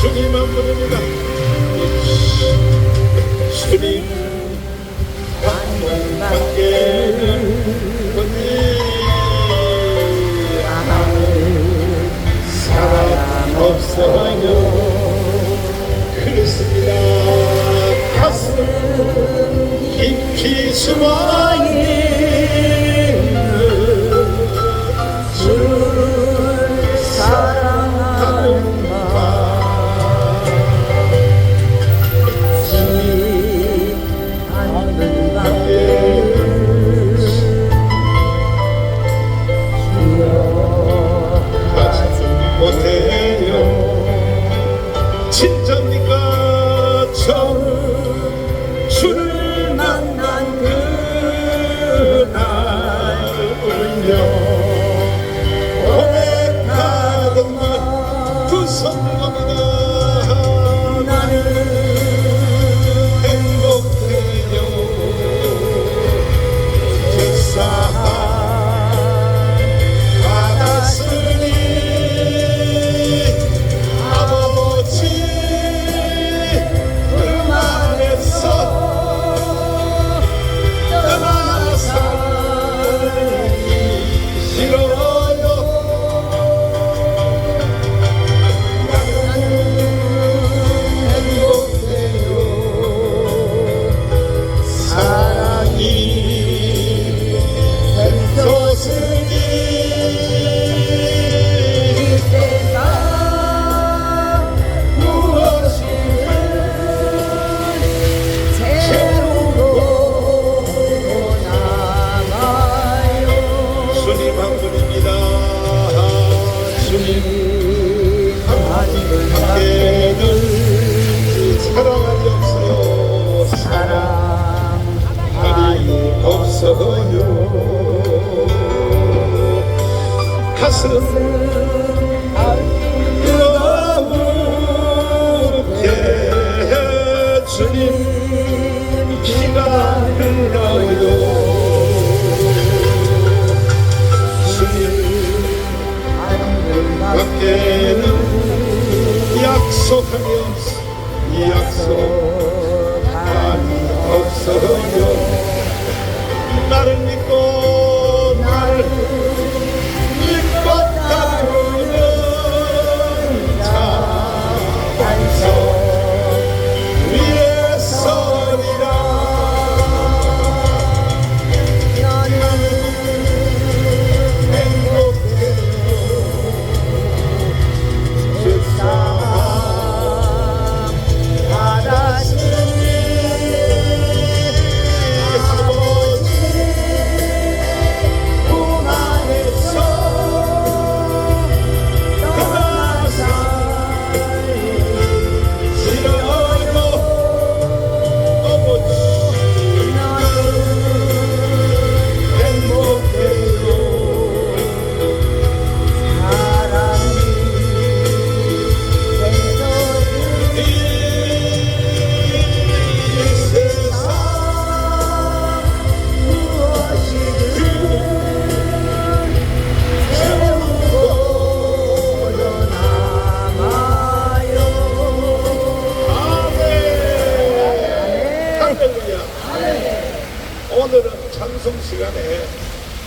주님 한 분입니다. 주님 한 분밖에 Christian 주님 비가 흘러요 주님 밖에는 약속하며 약속함이 없어요. got to.